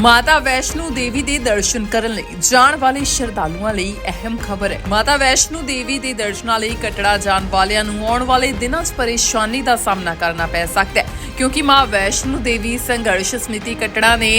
ਮਾਤਾ ਵੈਸ਼ਨੂ ਦੇਵੀ ਦੇ ਦਰਸ਼ਨ ਕਰਨ ਲਈ ਜਾਣ ਵਾਲੇ ਸ਼ਰਧਾਲੂਆਂ ਲਈ ਅਹਿਮ ਖਬਰ ਹੈ। ਮਾਤਾ ਵੈਸ਼ਨੂ ਦੇਵੀ ਦੇ ਦਰਸ਼ਨਾਂ ਲਈ ਕਟੜਾ ਜਾਣ ਵਾਲਿਆਂ ਨੂੰ ਆਉਣ ਵਾਲੇ ਦਿਨਾਂ 'ਚ ਪਰੇਸ਼ਾਨੀ ਦਾ ਸਾਹਮਣਾ ਕਰਨਾ ਪੈ ਸਕਦਾ ਹੈ, ਕਿਉਂਕਿ ਮਾਂ ਵੈਸ਼ਨੂ ਦੇਵੀ ਸੰਘਰਸ਼ ਸਮਿਤੀ ਕਟੜਾ ਨੇ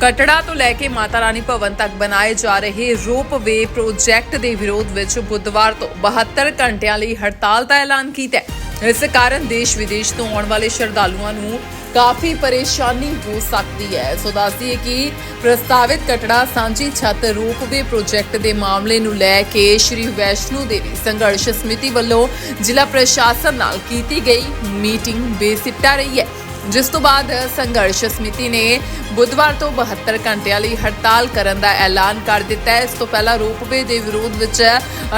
ਕਟੜਾ ਤੋਂ ਲੈ ਕੇ ਮਾਤਾ ਰਾਣੀ ਭਵਨ ਤੱਕ ਬਣਾਏ ਜਾ ਰਹੇ ਰੋਪਵੇ ਪ੍ਰੋਜੈਕਟ ਦੇ ਵਿਰੋਧ ਵਿੱਚ ਬੁੱਧਵਾਰ ਤੋਂ 72 ਘੰਟਿਆਂ ਲਈ ਹੜਤਾਲ ਦਾ ਐਲਾਨ ਕੀਤਾ ਹੈ। ਇਸ ਕਾਰਨ ਦੇਸ਼ ਵਿਦੇਸ਼ ਤੋਂ ਆਉਣ ਵਾਲੇ ਸ਼ਰਧਾਲੂਆਂ ਨੂੰ ਕਾਫੀ ਪਰੇਸ਼ਾਨੀ ਹੋ ਸਕਦੀ ਹੈ। ਸੋ ਦੱਸਦੀਏ ਕਿ ਪ੍ਰਸਤਾਵਿਤ ਕਟੜਾ ਸਾਂਝੀ ਛੱਤ ਰੂਪਵੇ ਪ੍ਰੋਜੈਕਟ ਦੇ ਮਾਮਲੇ ਨੂੰ ਲੈ ਕੇ ਸ਼੍ਰੀ ਵੈਸ਼ਨੂ ਦੇਵੀ ਸੰਘਰਸ਼ ਸਮਿਤੀ ਵੱਲੋਂ ਜ਼ਿਲ੍ਹਾ ਪ੍ਰਸ਼ਾਸਨ ਨਾਲ ਕੀਤੀ ਗਈ ਮੀਟਿੰਗ ਬੇਸਿੱਟਾ ਰਹੀ ਹੈ। ਜਿਸ ਤੋਂ ਬਾਅਦ ਸੰਘਰਸ਼ ਸਮਿਤੀ ਨੇ ਬੁੱਧਵਾਰ ਤੋਂ 72 ਘੰਟਿਆਂ ਲਈ ਹੜਤਾਲ ਕਰਨ ਦਾ ਐਲਾਨ ਕਰ ਦਿੱਤਾ ਹੈ। ਇਸ ਤੋਂ ਪਹਿਲਾਂ ਰੋਪਵੇ ਦੇ ਵਿਰੋਧ ਵਿੱਚ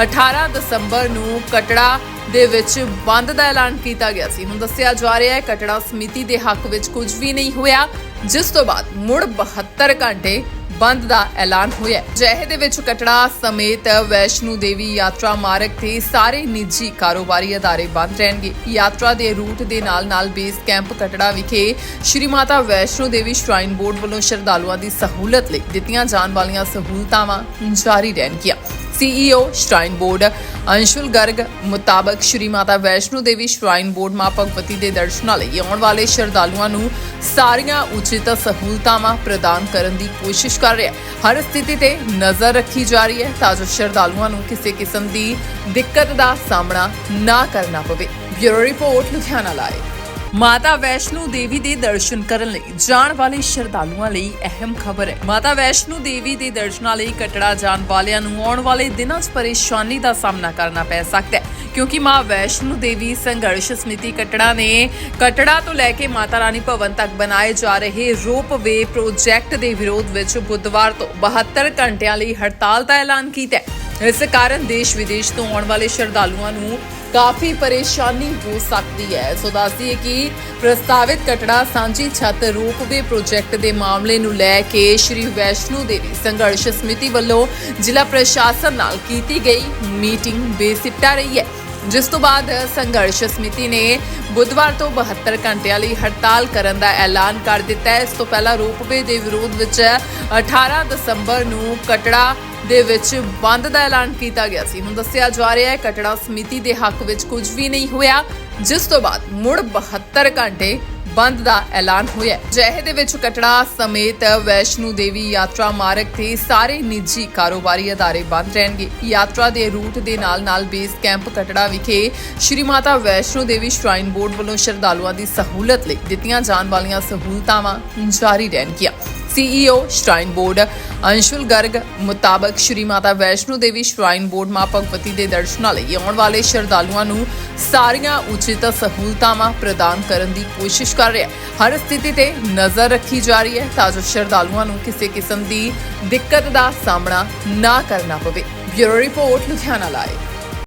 18 ਦਸੰਬਰ ਨੂੰ ਕਟੜਾ ਦੇ ਵਿੱਚ ਬੰਦ ਦਾ ਐਲਾਨ ਕੀਤਾ ਗਿਆ ਸੀ। ਹੁਣ ਦੱਸਿਆ ਜਾ ਰਿਹਾ ਹੈ, ਕਟੜਾ ਸਮਿਤੀ ਦੇ ਹੱਕ ਵਿੱਚ ਕੁਝ ਵੀ ਨਹੀਂ ਹੋਇਆ, ਜਿਸ ਤੋਂ ਬਾਅਦ ਮੁੜ 72 ਘੰਟੇ ਬੰਦ ਦਾ ਐਲਾਨ ਹੋਇਆ ਜਹਿ ਦੇ ਵਿੱਚ ਕਟੜਾ ਸਮੇਤ ਵੈਸ਼ਨੂ ਦੇਵੀ ਯਾਤਰਾ ਮਾਰਗ ਤੇ ਸਾਰੇ ਨਿੱਜੀ ਕਾਰੋਬਾਰੀ ਅਦਾਰੇ ਬੰਦ ਰਹਿਣਗੇ। ਯਾਤਰਾ ਦੇ ਰੂਟ ਦੇ ਨਾਲ-ਨਾਲ ਬੇਸ ਕੈਂਪ ਕਟੜਾ ਵਿਖੇ ਸ਼੍ਰੀ ਮਾਤਾ ਵੈਸ਼ਨੂ ਦੇਵੀ ਸ਼ਰਾਈਨ ਬੋਰਡ ਵੱਲੋਂ ਸ਼ਰਧਾਲੂਆਂ ਦੀ ਸਹੂਲਤ ਲਈ ਦਿੱਤੀਆਂ ਜਾਣ ਵਾਲੀਆਂ ਸਹੂਲਤਾਵਾਂ ਜਾਰੀ ਰਹਿਣਗੀਆਂ। CEO shrine board Anshul Garg ਮੁਤਾਬਕ ਸ਼੍ਰੀ ਮਾਤਾ ਵੈਸ਼ਨੂ ਦੇਵੀ ਸ਼ਰਾਈਨ ਬੋਰਡ ਮਾਂ ਭਗਵਤੀ ਦੇ ਦਰਸ਼ਨਾਂ ਲਈ ਆਉਣ ਵਾਲੇ ਸ਼ਰਧਾਲੂਆਂ ਨੂੰ ਸਾਰੀਆਂ ਉਚਿਤ ਸਹੂਲਤਾਵਾਂ ਪ੍ਰਦਾਨ ਕਰਨ ਦੀ ਕੋਸ਼ਿਸ਼ ਕਰ ਰਿਹਾ ਹੈ। ਹਰ ਸਥਿਤੀ ਤੇ ਨਜ਼ਰ ਰੱਖੀ ਜਾ ਰਹੀ ਹੈ ਤਾਂ ਜੋ ਸ਼ਰਧਾਲੂਆਂ ਨੂੰ ਕਿਸੇ ਕਿਸਮ ਦੀ ਦਿੱਕਤ ਦਾ ਸਾਹਮਣਾ ਨਾ ਕਰਨਾ ਪਵੇ। ਬਿਊਰੋ ਰਿਪੋਰਟ, ਲੁਧਿਆਣਾ ਲਾਈਵ ਮਾਤਾ ਵੈਸ਼ਨੂ ਦੇਵੀ ਦੇ ਦਰਸ਼ਨ ਕਰਨ ਲਈ ਜਾਣ ਵਾਲੇ ਸ਼ਰਧਾਲੂਆਂ ਲਈ ਅਹਿਮ ਖਬਰ ਹੈ। ਮਾਤਾ ਵੈਸ਼ਨੂ ਦੇਵੀ ਦੇ ਦਰਸ਼ਨਾਂ ਲਈ ਕਟੜਾ ਜਾਣ ਵਾਲਿਆਂ ਨੂੰ ਆਉਣ ਵਾਲੇ ਦਿਨਾਂ 'ਚ ਪਰੇਸ਼ਾਨੀ ਦਾ ਸਾਹਮਣਾ ਕਰਨਾ ਪੈ ਸਕਦਾ ਹੈ। ਕਿਉਂਕਿ ਮਾਂ ਵੈਸ਼ਨੂ ਦੇਵੀ ਸੰਘਰਸ਼ ਸਮਿਤੀ ਕਟੜਾ ਨੇ ਕਟੜਾ ਤੋਂ ਲੈ ਕੇ ਮਾਤਾ ਰਾਣੀ ਭਵਨ ਤੱਕ ਬਣਾਏ ਜਾ ਰਹੇ ਰੋਪਵੇ ਪ੍ਰੋਜੈਕਟ ਦੇ ਵਿਰੋਧ ਵਿੱਚ ਬੁੱਧਵਾਰ ਤੋਂ 72 ਘੰਟਿਆਂ ਲਈ ਹੜਤਾਲ ਦਾ ਐਲਾਨ ਕੀਤਾ ਹੈ। ਇਸ ਕਾਰਨ ਦੇਸ਼ ਵਿਦੇਸ਼ ਤੋਂ ਆਉਣ ਵਾਲੇ ਸ਼ਰਧਾਲੂਆਂ ਨੂੰ ਕਾਫੀ ਪਰੇਸ਼ਾਨੀ ਹੋ ਸਕਦੀ ਹੈ। ਸੋ ਦੱਸਦੀਏ ਕਿ ਪ੍ਰਸਤਾਵਿਤ ਕਟੜਾ ਸਾਂਝੀ ਛੱਤ ਰੂਪਵੇ ਪ੍ਰੋਜੈਕਟ ਦੇ ਮਾਮਲੇ ਨੂੰ ਲੈ ਕੇ ਸ਼੍ਰੀ ਵੈਸ਼ਨੂ ਦੇਵੀ ਸੰਘਰਸ਼ ਸਮਿਤੀ ਵੱਲੋਂ ਜ਼ਿਲ੍ਹਾ ਪ੍ਰਸ਼ਾਸਨ ਨਾਲ ਕੀਤੀ ਗਈ ਮੀਟਿੰਗ ਬੇਸਿੱਟਾ ਰਹੀ ਹੈ। ਜਿਸ ਤੋਂ ਬਾਅਦ ਸੰਘਰਸ਼ ਸਮਿਤੀ ਨੇ ਬੁੱਧਵਾਰ ਤੋਂ 72 ਘੰਟਿਆਂ ਲਈ ਹੜਤਾਲ ਕਰਨ ਦਾ ਐਲਾਨ ਕਰ ਦਿੱਤਾ ਹੈ। ਇਸ ਤੋਂ ਪਹਿਲਾਂ ਰੋਪਵੇ ਦੇ ਵਿਰੋਧ ਵਿੱਚ 18 ਦਸੰਬਰ ਨੂੰ ਕਟੜਾ ਦੇ ਵਿੱਚ ਬੰਦ ਦਾ ਐਲਾਨ ਕੀਤਾ ਗਿਆ ਸੀ। ਹੁਣ ਦੱਸਿਆ ਜਾ ਰਿਹਾ ਹੈ, ਕਟੜਾ ਸਮਿਤੀ ਦੇ ਹੱਕ ਵਿੱਚ ਕੁਝ ਵੀ ਨਹੀਂ ਹੋਇਆ। ਜਿਸ ਤੋਂ ਬਾਅਦ ਮੁੜ 72 ਘੰਟੇ ਬੰਦ ਦਾ ਐਲਾਨ ਹੋਇਆ ਜਹਿ ਦੇ ਵਿੱਚ ਕਟੜਾ ਸਮੇਤ ਵੈਸ਼ਨੂ ਦੇਵੀ ਯਾਤਰਾ ਮਾਰਗ ਤੇ ਸਾਰੇ ਨਿੱਜੀ ਕਾਰੋਬਾਰੀ ਅਦਾਰੇ ਬੰਦ ਰਹਿਣਗੇ। ਯਾਤਰਾ ਦੇ ਰੂਟ ਦੇ ਨਾਲ-ਨਾਲ ਬੇਸ ਕੈਂਪ ਕਟੜਾ ਵਿਖੇ ਸ਼੍ਰੀ ਮਾਤਾ ਵੈਸ਼ਨੂ ਦੇਵੀ ਸ਼ਰਾਈਨ ਬੋਰਡ ਵੱਲੋਂ ਸ਼ਰਧਾਲੂਆਂ ਦੀ ਸਹੂਲਤ ਲਈ ਦਿੱਤੀਆਂ ਜਾਣ ਵਾਲੀਆਂ ਸਹੂਲਤਾਂ ਜਾਰੀ ਰਹਿਣਗੀਆਂ। CEO shrine board Anshul Garg ਮੁਤਾਬਕ ਸ਼੍ਰੀ ਮਾਤਾ ਵੈਸ਼ਨੂ ਦੇਵੀ ਸ਼ਰਾਈਨ ਬੋਰਡ ਮਾਂ ਭਗਵਤੀ ਦੇ ਦਰਸ਼ਨਾਂ ਲਈ ਆਉਣ ਵਾਲੇ ਸ਼ਰਧਾਲੂਆਂ ਨੂੰ ਸਾਰੀਆਂ ਉਚਿਤ ਸਹੂਲਤਾਵਾਂ ਪ੍ਰਦਾਨ ਕਰਨ ਦੀ ਕੋਸ਼ਿਸ਼ ਕਰ ਰਿਹਾ ਹੈ। ਹਰ ਸਥਿਤੀ ਤੇ ਨਜ਼ਰ ਰੱਖੀ ਜਾ ਰਹੀ ਹੈ ਤਾਂ ਜੋ ਸ਼ਰਧਾਲੂਆਂ ਨੂੰ ਕਿਸੇ ਕਿਸਮ ਦੀ ਦਿੱਕਤ ਦਾ ਸਾਹਮਣਾ ਨਾ ਕਰਨਾ ਪਵੇ। Bureau report, Ludhiana live.